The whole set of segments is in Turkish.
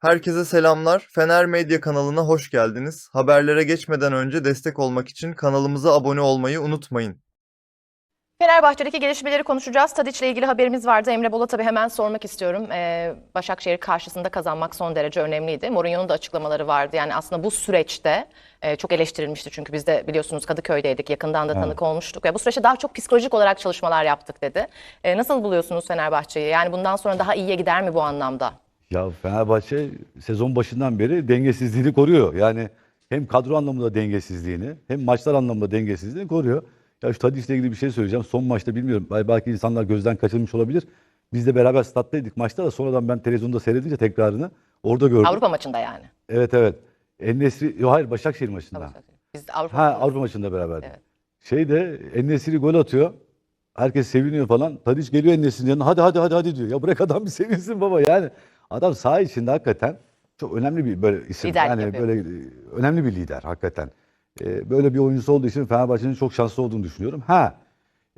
Herkese selamlar. Fener Medya kanalına hoş geldiniz. Haberlere geçmeden önce destek olmak için kanalımıza abone olmayı unutmayın. Fenerbahçe'deki gelişmeleri konuşacağız. Tadiç'le ilgili haberimiz vardı. Emre Bol'a tabii hemen sormak istiyorum. Ee, Başakşehir karşısında kazanmak son derece önemliydi. Mourinho'nun da açıklamaları vardı. Yani aslında bu süreçte e, çok eleştirilmişti. Çünkü biz de biliyorsunuz Kadıköy'deydik. Yakından da tanık olmuştuk. Ve bu süreçte daha çok psikolojik olarak çalışmalar yaptık dedi. E, nasıl buluyorsunuz Fenerbahçe'yi? Yani bundan sonra daha iyiye gider mi bu anlamda? Ya Fenerbahçe sezon başından beri dengesizliğini koruyor. Yani hem kadro anlamında dengesizliğini hem maçlar anlamında dengesizliğini koruyor. Ya şu Tadic'le ilgili bir şey söyleyeceğim. Son maçta bilmiyorum bel- belki insanlar gözden kaçırmış olabilir. Biz de beraber stat'taydık maçta da sonradan ben televizyonda seyredince tekrarını orada gördüm. Avrupa maçında yani. Evet evet. En-Nesyri, yok hayır Başakşehir maçında. Biz Avrupa Ha maçında- Avrupa maçında beraberdik. Evet. Şeyde En-Nesyri gol atıyor. Herkes seviniyor falan. Tadiç geliyor En-Nesyri'nin yanına. Hadi hadi hadi hadi diyor. Ya bırak adam bir sevinsin baba yani. Adam saha içinde hakikaten çok önemli bir böyle isim. Liderlik yani yapıyor. böyle e, önemli bir lider hakikaten. Ee, böyle bir oyuncusu olduğu için Fenerbahçe'nin çok şanslı olduğunu düşünüyorum. Ha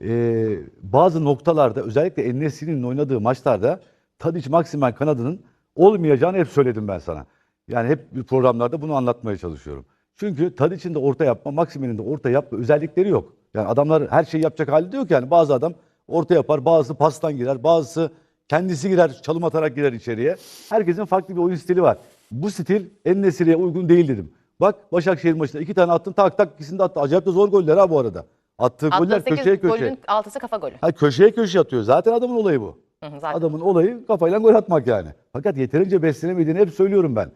e, bazı noktalarda özellikle En-Nesyri'nin oynadığı maçlarda Tadiç Maksimen kanadının olmayacağını hep söyledim ben sana. Yani hep programlarda bunu anlatmaya çalışıyorum. Çünkü Tadiç'in de orta yapma, Maksimen'in de orta yapma özellikleri yok. Yani adamlar her şeyi yapacak halde yok yani. Bazı adam orta yapar, bazısı pastan girer, bazısı kendisi girer, çalım atarak girer içeriye. Herkesin farklı bir oyun stili var. Bu stil En-Nesyri'ye uygun değil dedim. Bak Başakşehir maçında iki tane attın tak tak ikisini de attı. Acayip de zor goller ha bu arada. Attığı goller köşeye köşeye. golün altısı kafa golü. Ha köşeye köşeye atıyor. Zaten adamın olayı bu. Hı hı, zaten. Adamın olayı kafayla gol atmak yani. Fakat yeterince beslenemediğini hep söylüyorum ben.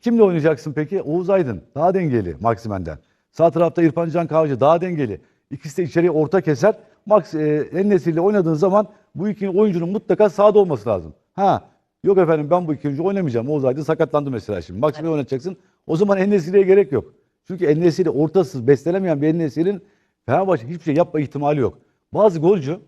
Kimle oynayacaksın peki? Oğuz Aydın. Daha dengeli Maksimen'den. Sağ tarafta İrfan Can Kahveci. Daha dengeli. İkisi de içeriye orta keser. Max e, Ennesi'yle oynadığın zaman bu iki oyuncunun mutlaka sahada olması lazım. Ha yok efendim ben bu iki oyuncu oynamayacağım. Oğuz Aydın sakatlandı mesela şimdi. Maksimen'i oynatacaksın. O zaman Ennesi'ye gerek yok. Çünkü Ennesi'yle ortasız beslenemeyen bir Ennesi'nin Fenerbahçe hiçbir şey yapma ihtimali yok. Bazı golcü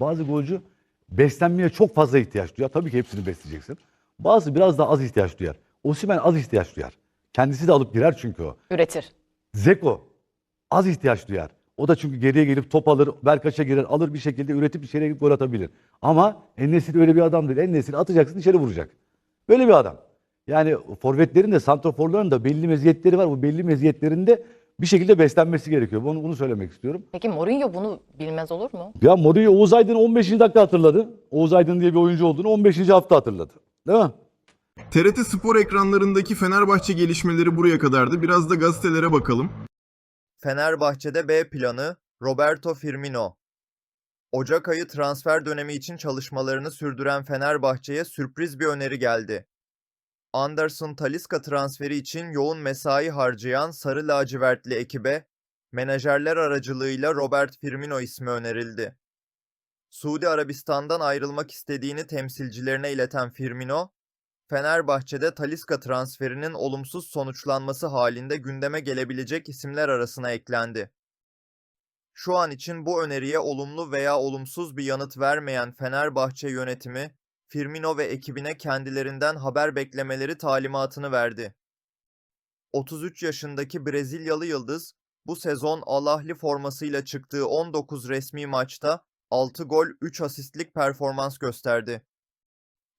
bazı golcü beslenmeye çok fazla ihtiyaç duyar. Tabii ki hepsini besleyeceksin. Bazı biraz daha az ihtiyaç duyar. Osimhen az ihtiyaç duyar. Kendisi de alıp girer çünkü o. Üretir. Zeko az ihtiyaç duyar. O da çünkü geriye gelip top alır, Belkaç'a girer, alır bir şekilde üretip içeriye gidip gol atabilir. Ama En-Nesyri öyle bir adam değil. En-Nesyri atacaksın içeri vuracak. Böyle bir adam. Yani forvetlerin de santroforların da belli meziyetleri var. Bu belli meziyetlerinde bir şekilde beslenmesi gerekiyor. Bunu, bunu söylemek istiyorum. Peki Mourinho bunu bilmez olur mu? Ya Mourinho Oğuz Aydın'ı 15. dakika hatırladı. Oğuz Aydın diye bir oyuncu olduğunu 15. hafta hatırladı. Değil mi? TRT Spor ekranlarındaki Fenerbahçe gelişmeleri buraya kadardı. Biraz da gazetelere bakalım. Fenerbahçe'de B planı Roberto Firmino. Ocak ayı transfer dönemi için çalışmalarını sürdüren Fenerbahçe'ye sürpriz bir öneri geldi. Anderson Talisca transferi için yoğun mesai harcayan Sarı Lacivertli ekibe menajerler aracılığıyla Robert Firmino ismi önerildi. Suudi Arabistan'dan ayrılmak istediğini temsilcilerine ileten Firmino, Fenerbahçe'de Talisca transferinin olumsuz sonuçlanması halinde gündeme gelebilecek isimler arasına eklendi. Şu an için bu öneriye olumlu veya olumsuz bir yanıt vermeyen Fenerbahçe yönetimi, Firmino ve ekibine kendilerinden haber beklemeleri talimatını verdi. 33 yaşındaki Brezilyalı yıldız, bu sezon Al-Ahly formasıyla çıktığı 19 resmi maçta 6 gol 3 asistlik performans gösterdi.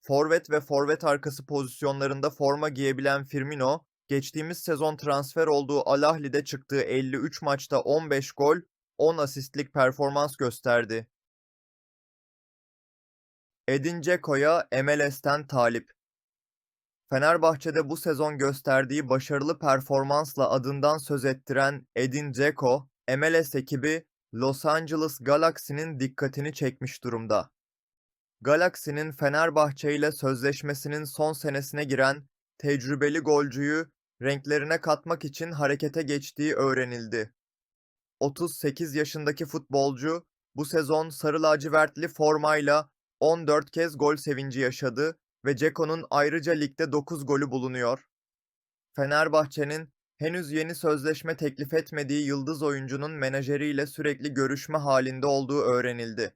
Forvet ve forvet arkası pozisyonlarında forma giyebilen Firmino, geçtiğimiz sezon transfer olduğu Al Ahly'de çıktığı 53 maçta 15 gol, 10 asistlik performans gösterdi. Edin Dzeko'ya MLS'ten talip. Fenerbahçe'de bu sezon gösterdiği başarılı performansla adından söz ettiren Edin Dzeko, MLS ekibi Los Angeles Galaxy'nin dikkatini çekmiş durumda. Galaxy'nin Fenerbahçe ile sözleşmesinin son senesine giren tecrübeli golcüyü renklerine katmak için harekete geçtiği öğrenildi. 38 yaşındaki futbolcu bu sezon sarı lacivertli formayla 14 kez gol sevinci yaşadı ve Ceko'nun ayrıca ligde 9 golü bulunuyor. Fenerbahçe'nin henüz yeni sözleşme teklif etmediği yıldız oyuncunun menajeriyle sürekli görüşme halinde olduğu öğrenildi.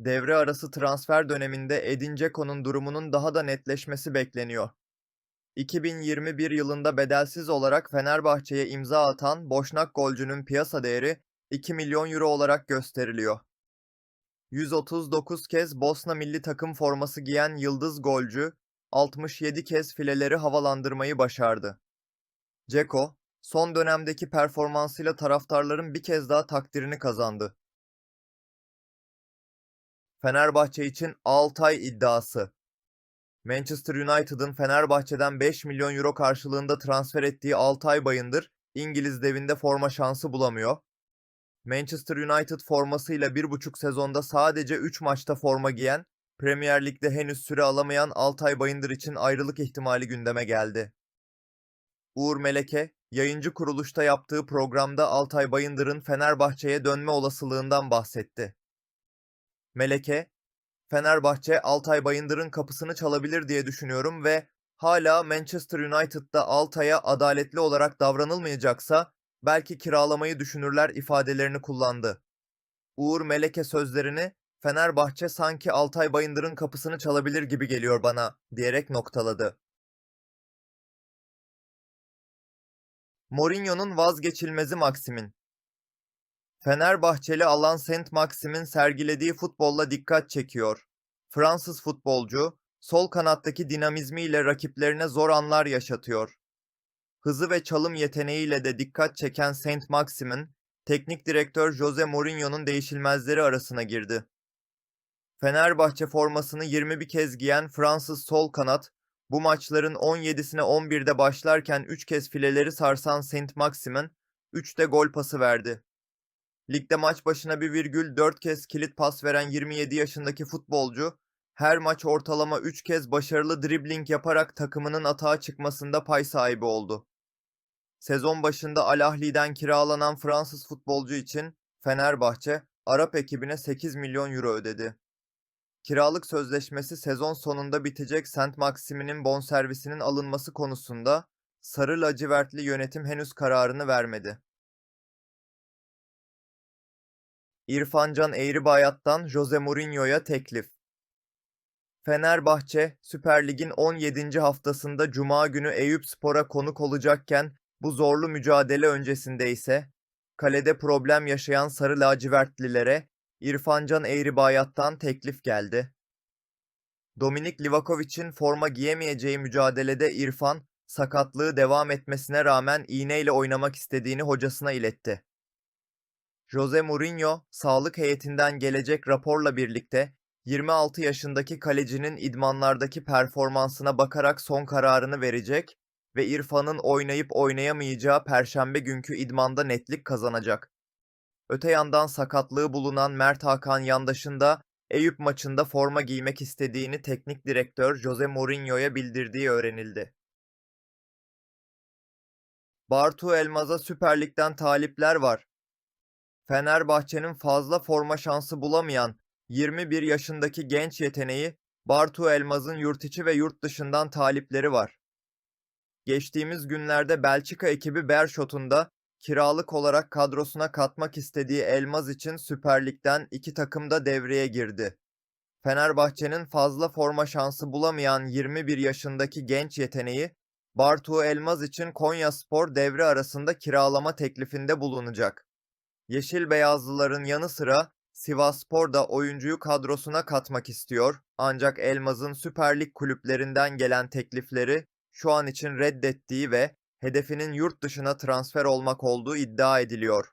Devre arası transfer döneminde Edin Dzeko'nun durumunun daha da netleşmesi bekleniyor. 2021 yılında bedelsiz olarak Fenerbahçe'ye imza atan Boşnak golcünün piyasa değeri 2 milyon euro olarak gösteriliyor. 139 kez Bosna milli takım forması giyen yıldız golcü, 67 kez fileleri havalandırmayı başardı. Ceko, son dönemdeki performansıyla taraftarların bir kez daha takdirini kazandı. Fenerbahçe için Altay iddiası. Manchester United'ın Fenerbahçe'den 5 milyon euro karşılığında transfer ettiği Altay Bayındır, İngiliz devinde forma şansı bulamıyor. Manchester United formasıyla bir buçuk sezonda sadece 3 maçta forma giyen, Premier Lig'de henüz süre alamayan Altay Bayındır için ayrılık ihtimali gündeme geldi. Uğur Meleke, yayıncı kuruluşta yaptığı programda Altay Bayındır'ın Fenerbahçe'ye dönme olasılığından bahsetti. Meleke, Fenerbahçe Altay Bayındır'ın kapısını çalabilir diye düşünüyorum ve hala Manchester United'da Altay'a adaletli olarak davranılmayacaksa belki kiralamayı düşünürler ifadelerini kullandı. Uğur Meleke sözlerini Fenerbahçe sanki Altay Bayındır'ın kapısını çalabilir gibi geliyor bana diyerek noktaladı. Mourinho'nun vazgeçilmezi Maxim'in Fenerbahçeli Alan Saint Maxim'in sergilediği futbolla dikkat çekiyor. Fransız futbolcu, sol kanattaki dinamizmiyle rakiplerine zor anlar yaşatıyor. Hızı ve çalım yeteneğiyle de dikkat çeken Saint Maxim'in, teknik direktör Jose Mourinho'nun değişilmezleri arasına girdi. Fenerbahçe formasını 21 kez giyen Fransız sol kanat, bu maçların 17'sine 11'de başlarken 3 kez fileleri sarsan Saint Maximin, 3'te gol pası verdi. Ligde maç başına bir virgül 4 kez kilit pas veren 27 yaşındaki futbolcu, her maç ortalama 3 kez başarılı dribling yaparak takımının atağa çıkmasında pay sahibi oldu. Sezon başında Al Ahly'den kiralanan Fransız futbolcu için Fenerbahçe, Arap ekibine 8 milyon euro ödedi. Kiralık sözleşmesi sezon sonunda bitecek Saint Maximin'in bonservisinin alınması konusunda Sarı lacivertli yönetim henüz kararını vermedi. İrfancan Eğribayat'tan Jose Mourinho'ya teklif. Fenerbahçe, Süper Lig'in 17. haftasında Cuma günü Eyüpspor'a konuk olacakken bu zorlu mücadele öncesinde ise kalede problem yaşayan Sarı lacivertlilere İrfancan Eğribayat'tan teklif geldi. Dominik Livakovic'in forma giyemeyeceği mücadelede İrfan, sakatlığı devam etmesine rağmen iğneyle oynamak istediğini hocasına iletti. Jose Mourinho, sağlık heyetinden gelecek raporla birlikte 26 yaşındaki kalecinin idmanlardaki performansına bakarak son kararını verecek ve İrfan'ın oynayıp oynayamayacağı perşembe günkü idmanda netlik kazanacak. Öte yandan sakatlığı bulunan Mert Hakan Yandaş'ın da Eyüp maçında forma giymek istediğini teknik direktör Jose Mourinho'ya bildirdiği öğrenildi. Bartu Elmaz'a Süper Lig'den talipler var. Fenerbahçe'nin fazla forma şansı bulamayan 21 yaşındaki genç yeteneği Bartu Elmaz'ın yurt içi ve yurt dışından talipleri var. Geçtiğimiz günlerde Belçika ekibi Berşot'un da kiralık olarak kadrosuna katmak istediği Elmaz için Süper Lig'den iki takım da devreye girdi. Fenerbahçe'nin fazla forma şansı bulamayan 21 yaşındaki genç yeteneği Bartu Elmaz için Konyaspor devre arasında kiralama teklifinde bulunacak. Yeşil Beyazlıların yanı sıra Sivasspor da oyuncuyu kadrosuna katmak istiyor ancak Elmaz'ın Süper Lig kulüplerinden gelen teklifleri şu an için reddettiği ve hedefinin yurt dışına transfer olmak olduğu iddia ediliyor.